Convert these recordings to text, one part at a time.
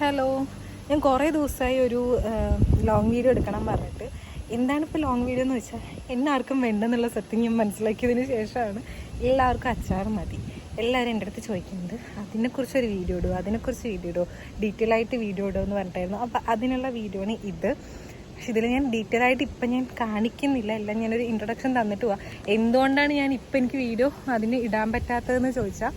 Hello ഞാൻ കുറേ ദിവസമായി ഒരു ലോങ് വീഡിയോ എടുക്കണം പറഞ്ഞിട്ട്. എന്താണ് ഇപ്പോൾ ലോങ് വീഡിയോ എന്ന് വെച്ചാൽ എന്നാർക്കും വേണ്ടെന്നുള്ള സത്യം ഞാൻ മനസ്സിലാക്കിയതിന് ശേഷമാണ് എല്ലാവർക്കും അച്ചാർ മതി. എല്ലാവരും എന്റെ അടുത്ത് ചോദിക്കുന്നത് അതിനെക്കുറിച്ചൊരു വീഡിയോ ഇടുമോ അതിനെക്കുറിച്ച് വീഡിയോ ഇടുമോ ഡീറ്റെയിൽ ആയിട്ട് വീഡിയോ ഇടുമോ എന്ന് പറഞ്ഞിട്ടായിരുന്നു. അപ്പോൾ അതിനുള്ള വീഡിയോ ആണ് ഇത്. പക്ഷെ ഇതിൽ ഞാൻ ഡീറ്റെയിൽ ആയിട്ട് ഇപ്പം ഞാൻ കാണിക്കുന്നില്ല എല്ലാം ഞാനൊരു ഇൻട്രൊഡക്ഷൻ തന്നിട്ട് പോവാം. എന്തുകൊണ്ടാണ് ഞാൻ ഇപ്പം എനിക്ക് വീഡിയോ അതിന് ഇടാൻ പറ്റാത്തതെന്ന് ചോദിച്ചാൽ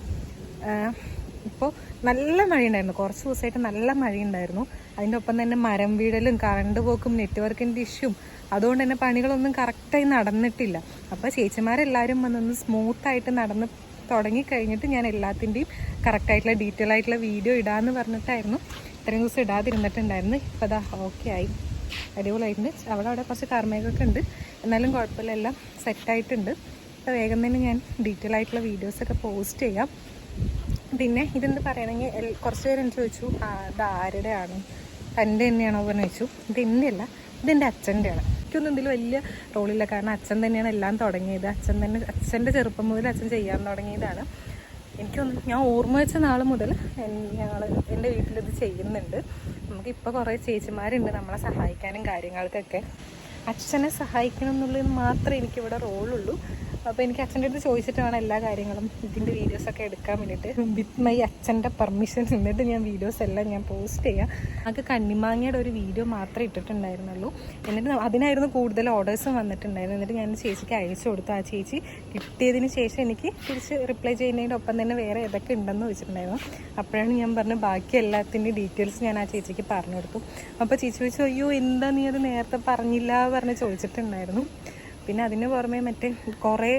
ഇപ്പോൾ നല്ല മഴയുണ്ടായിരുന്നു. കുറച്ച് ദിവസമായിട്ട് നല്ല മഴയുണ്ടായിരുന്നു. അതിന്റെ ഒപ്പം തന്നെ മരം വീടലും കറണ്ട് പോക്കും നെറ്റ്വർക്കിന്റെ ഇഷ്യൂം അതുകൊണ്ട് തന്നെ പണികളൊന്നും കറക്റ്റായി നടന്നിട്ടില്ല. അപ്പോൾ ചേച്ചിമാരെല്ലാവരും വന്നൊന്ന് സ്മൂത്തായിട്ട് നടന്ന് തുടങ്ങി കഴിഞ്ഞിട്ട് ഞാൻ എല്ലാത്തിന്റെയും കറക്റ്റായിട്ടുള്ള ഡീറ്റെയിൽ ആയിട്ടുള്ള വീഡിയോ ഇടാമെന്ന് പറഞ്ഞിട്ടായിരുന്നു. ഇത്രയും ദിവസം ഇടാതിരുന്നിട്ടുണ്ടായിരുന്നു. ഇപ്പോൾ അതാ ഓക്കെ ആയി. അടിപൊളിയായിട്ടുണ്ട്. അവിടെ അവിടെ കുറച്ച് കാർമേഘമൊക്കെ ഉണ്ട്. എന്നാലും കുഴപ്പമില്ല. എല്ലാം സെറ്റായിട്ടുണ്ട് അപ്പോൾ വേഗം തന്നെ ഞാൻ ഡീറ്റെയിൽ ആയിട്ടുള്ള വീഡിയോസൊക്കെ പോസ്റ്റ് ചെയ്യാം. പിന്നെ ഇതെന്ത് പറയണമെങ്കിൽ കുറച്ച് പേര് എനിക്ക് ചോദിച്ചു ആ ആരുടെ ആണ് തന്റെ തന്നെയാണോ? പറഞ്ഞു ചോദിച്ചു. ഇത് എന്റെ അല്ല ഇതെന്റെ അച്ഛന്റെയാണ്. എനിക്കൊന്നും ഇതിൽ വലിയ റോളില്ല കാരണം അച്ഛൻ തന്നെയാണ് എല്ലാം തുടങ്ങിയത്. അച്ഛൻ തന്നെ അച്ഛന്റെ ചെറുപ്പം മുതൽ അച്ഛൻ ചെയ്യാൻ തുടങ്ങിയതാണ്. എനിക്കൊന്നും ഞാൻ ഓർമ്മ വെച്ച നാൾ മുതൽ ഞങ്ങൾ എന്റെ വീട്ടിലിത് ചെയ്യുന്നുണ്ട്. നമുക്കിപ്പോൾ കുറേ ചേച്ചിമാരുണ്ട് നമ്മളെ സഹായിക്കാനും കാര്യങ്ങൾക്കൊക്കെ. അച്ഛനെ സഹായിക്കണം എന്നുള്ളത് മാത്രമേ എനിക്കിവിടെ റോളുള്ളൂ അപ്പോൾ എനിക്ക് അച്ഛന്റെ അടുത്ത് ചോദിച്ചിട്ട് വേണം എല്ലാ കാര്യങ്ങളും ഇതിന്റെ വീഡിയോസൊക്കെ എടുക്കാൻ വേണ്ടിയിട്ട്. വിത്ത് മൈ അച്ഛന്റെ പെർമിഷൻ നിന്നിട്ട് ഞാൻ വീഡിയോസ് എല്ലാം ഞാൻ പോസ്റ്റ് ചെയ്യാം. നമുക്ക് കണ്ണിമാങ്ങയുടെ ഒരു വീഡിയോ മാത്രമേ ഇട്ടിട്ടുണ്ടായിരുന്നുള്ളൂ. എന്നിട്ട് അതിനായിരുന്നു കൂടുതൽ ഓർഡേഴ്സും വന്നിട്ടുണ്ടായിരുന്നു എന്നിട്ട് ഞാൻ ചേച്ചിക്ക് അയച്ചു കൊടുത്തു. ആ ചേച്ചി കിട്ടിയതിന് ശേഷം എനിക്ക് തിരിച്ച് റിപ്ലൈ ചെയ്യുന്നതിന്റെ ഒപ്പം തന്നെ വേറെ ഏതൊക്കെ ഉണ്ടെന്ന് വെച്ചിട്ടുണ്ടായിരുന്നു. അപ്പോഴാണ് ഞാൻ പറഞ്ഞ ബാക്കി എല്ലാത്തിന്റെ ഡീറ്റെയിൽസ് ഞാൻ ആ ചേച്ചിക്ക് പറഞ്ഞു കൊടുത്തു. അപ്പോൾ ചേച്ചി ചോദിച്ചു അയ്യോ എന്താ നീ അത് നേരത്തെ പറഞ്ഞില്ല? പറഞ്ഞ് ചോദിച്ചിട്ടുണ്ടായിരുന്നു. പിന്നെ അതിന് പുറമെ മറ്റേ കുറേ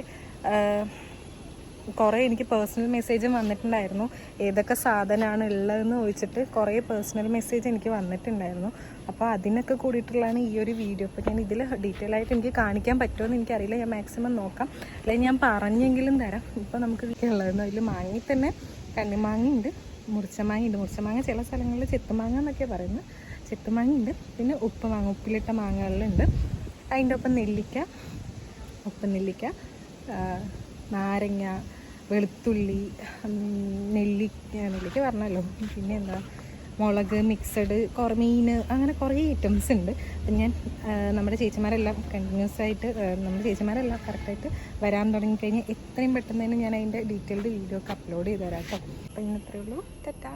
കുറേ എനിക്ക് പേഴ്സണൽ മെസ്സേജും വന്നിട്ടുണ്ടായിരുന്നു. ഏതൊക്കെ സാധനമാണ് ഉള്ളതെന്ന് ചോദിച്ചിട്ട് കുറേ പേഴ്സണൽ മെസ്സേജ് എനിക്ക് വന്നിട്ടുണ്ടായിരുന്നു. അപ്പോൾ അതിനൊക്കെ കൂടിയിട്ടുള്ളതാണ് ഈ ഒരു വീഡിയോ അപ്പോൾ ഞാൻ ഇതിൽ ഡീറ്റെയിൽ ആയിട്ട് എനിക്ക് കാണിക്കാൻ പറ്റുമെന്ന് എനിക്കറിയില്ല. ഞാൻ മാക്സിമം നോക്കാം. അല്ലെങ്കിൽ ഞാൻ പറഞ്ഞെങ്കിലും തരാം. ഇപ്പോൾ നമുക്ക് ഉള്ളതെന്ന് അതിൽ മാങ്ങി തന്നെ കണ്ണിമാങ്ങയുണ്ട് മുറിച്ചമാങ്ങയുണ്ട് മുറിച്ചമാങ്ങ ചില സ്ഥലങ്ങളിൽ ചെത്തുമാങ്ങ എന്നൊക്കെ പറയുന്നത്. ചെത്തുമാങ്ങയുണ്ട് പിന്നെ ഉപ്പ് മാങ്ങ ഉപ്പിലിട്ട മാങ്ങകളിലുണ്ട്. അതിന്റെ ഒപ്പം നെല്ലിക്ക ഉപ്പ് നെല്ലിക്ക നാരങ്ങ വെളുത്തുള്ളി നെല്ലി നെല്ലിക്ക പറഞ്ഞല്ലോ. പിന്നെ എന്താ മുളക് മിക്സഡ് കുറേ മീൻ അങ്ങനെ കുറേ ഐറ്റംസ് ഉണ്ട്. അപ്പം ഞാൻ നമ്മുടെ ചേച്ചിമാരെല്ലാം കണ്ടിന്യൂസ് ആയിട്ട് നമ്മുടെ ചേച്ചിമാരെല്ലാം കറക്റ്റായിട്ട് വരാൻ തുടങ്ങിക്കഴിഞ്ഞാൽ എത്രയും പെട്ടെന്ന് തന്നെ ഞാൻ അതിന്റെ ഡീറ്റെയിൽഡ് വീഡിയോ ഒക്കെ അപ്ലോഡ് ചെയ്ത് തരാം കേട്ടോ. അപ്പം ഇന്നത്രേ ഉള്ളൂ. തെറ്റാ